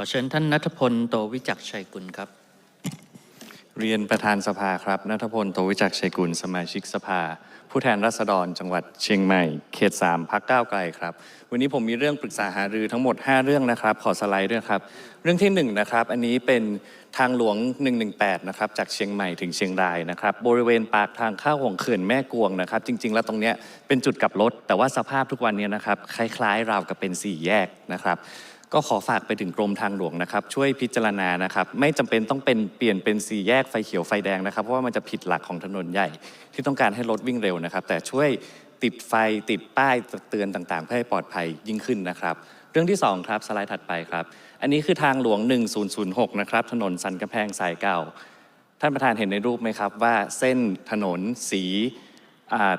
ขอเชิญท่านนัทพลโตวิจักชัยกุลครับ เรียนประธานสภาครับนัทพลโตวิจักชัยกุล สมาชิกสภา ผู้แทนราษฎรจังหวัดเชียงใหม่ เขต 3พักก้าวไกลครับ วันนี้ผมมีเรื่องปรึกษาหารือทั้งหมด 5 เรื่องนะครับ ขอสไลด์ด้วยครับ เรื่องที่1นะครับ อันนี้เป็นทางหลวง 118 นะครับ จากเชียงใหม่ถึงเชียงรายนะครับ บริเวณปากทางเข้าของเขื่อนแม่กวงนะครับ จริง ๆ แล้วตรงเนี้ยเป็นจุดกลับรถ แต่ว่าสภาพทุกวันเนี้นะครับ คล้ายๆ ราวกับเป็นสี่แยกนะครับ ก็ขอฝากไปถึงกรมทางหลวงนะครับ ช่วยพิจารณานะครับ ไม่จำเป็นต้องเป็นเปลี่ยนเป็นสี่แยกไฟเขียวไฟแดงนะครับ เพราะว่ามันจะผิดหลักของถนนใหญ่ ที่ต้องการให้รถวิ่งเร็วนะครับ แต่ช่วยติดไฟติดป้ายเตือนต่างๆ เพื่อให้ปลอดภัยยิ่งขึ้นนะครับ เรื่องที่สองครับสไลด์ถัดไปครับ อันนี้คือทางหลวง 1006 นะครับ ถนนสันกำแพงสายเก่า ท่านประธานเห็นในรูปไหมครับว่าเส้นถนนสี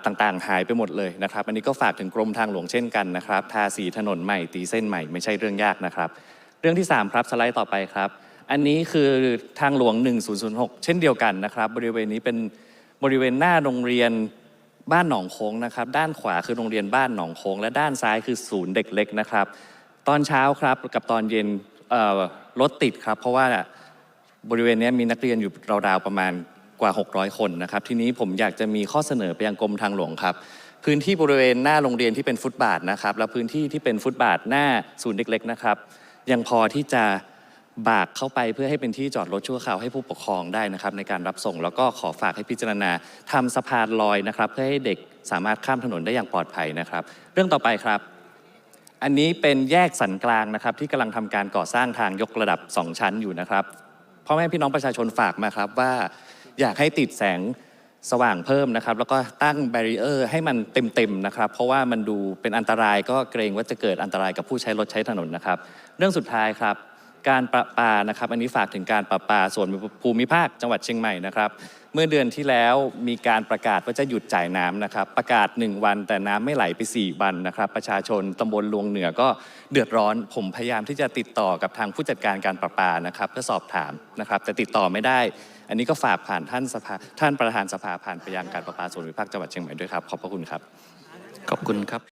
ต่างๆ หายไปหมดเลยนะครับ อันนี้ก็ฝากถึงกรมทางหลวงเช่นกันนะครับ ทาสีถนนใหม่ตีเส้นใหม่ไม่ใช่เรื่องยากนะครับ เรื่องที่ 3 ครับสไลด์ต่อไปครับ อันนี้คือทางหลวง 1006 เช่นเดียวกันนะครับ บริเวณนี้เป็นบริเวณหน้าโรงเรียนบ้านหนองโค้งนะครับ ด้านขวาคือโรงเรียนบ้านหนองโค้ง และด้านซ้ายคือศูนย์เด็กเล็กนะครับ ตอนเช้าครับกับตอนเย็นรถติดครับ เพราะว่าบริเวณนี้มีนักเรียนอยู่ราวๆประมาณ กว่า 600 คนนะครับ ทีนี้ผมอยากจะมีข้อเสนอไปยังกรมทางหลวงครับ พื้นที่บริเวณหน้าโรงเรียนที่เป็นฟุตบาทนะครับ และพื้นที่ที่เป็นฟุตบาทหน้าศูนย์เด็กเล็กนะครับ ยังพอที่จะบากเข้าไปเพื่อให้เป็นที่จอดรถชั่วคราวให้ผู้ปกครองได้นะครับ ในการรับส่งแล้วก็ขอฝากให้พิจารณาทำสะพานลอยนะครับ เพื่อให้เด็กสามารถข้ามถนนได้อย่างปลอดภัยนะครับ เรื่องต่อไปครับ อันนี้เป็นแยกสันกลางนะครับ ที่กำลังทำการก่อสร้างทางยกระดับ 2 ชั้นอยู่นะครับพ่อแม่พี่น้องประชาชนฝากมาครับว่า อยากให้ติดแสงสว่างเพิ่มนะครับ แล้วก็ตั้งแบรีเออร์ให้มันเต็มๆนะครับ เพราะว่ามันดูเป็นอันตรายก็เกรงว่าจะเกิดอันตรายกับผู้ใช้รถใช้ถนนนะครับ เรื่องสุดท้ายครับ การประปานะครับ อันนี้ฝากถึงการประปาส่วนภูมิภาคจังหวัดเชียงใหม่นะครับ เมื่อเดือนที่แล้วมีการประกาศว่าจะหยุดจ่ายน้ำนะครับ ประกาศ 1 วันแต่น้ำไม่ไหลไป 4 วันนะครับ ประชาชนตำบลลวงเหนือก็เดือดร้อน ผมพยายามที่จะติดต่อกับทางผู้จัดการการประปานะครับ เพื่อสอบถามนะครับ แต่ติดต่อไม่ได้ อันนี้ก็ฝากผ่านท่านสภาท่านประธานสภาผ่านไปยังการประปาส่วนภูมิภาคจังหวัดเชียงใหม่ด้วยครับขอบพระคุณครับ ขอบคุณครับ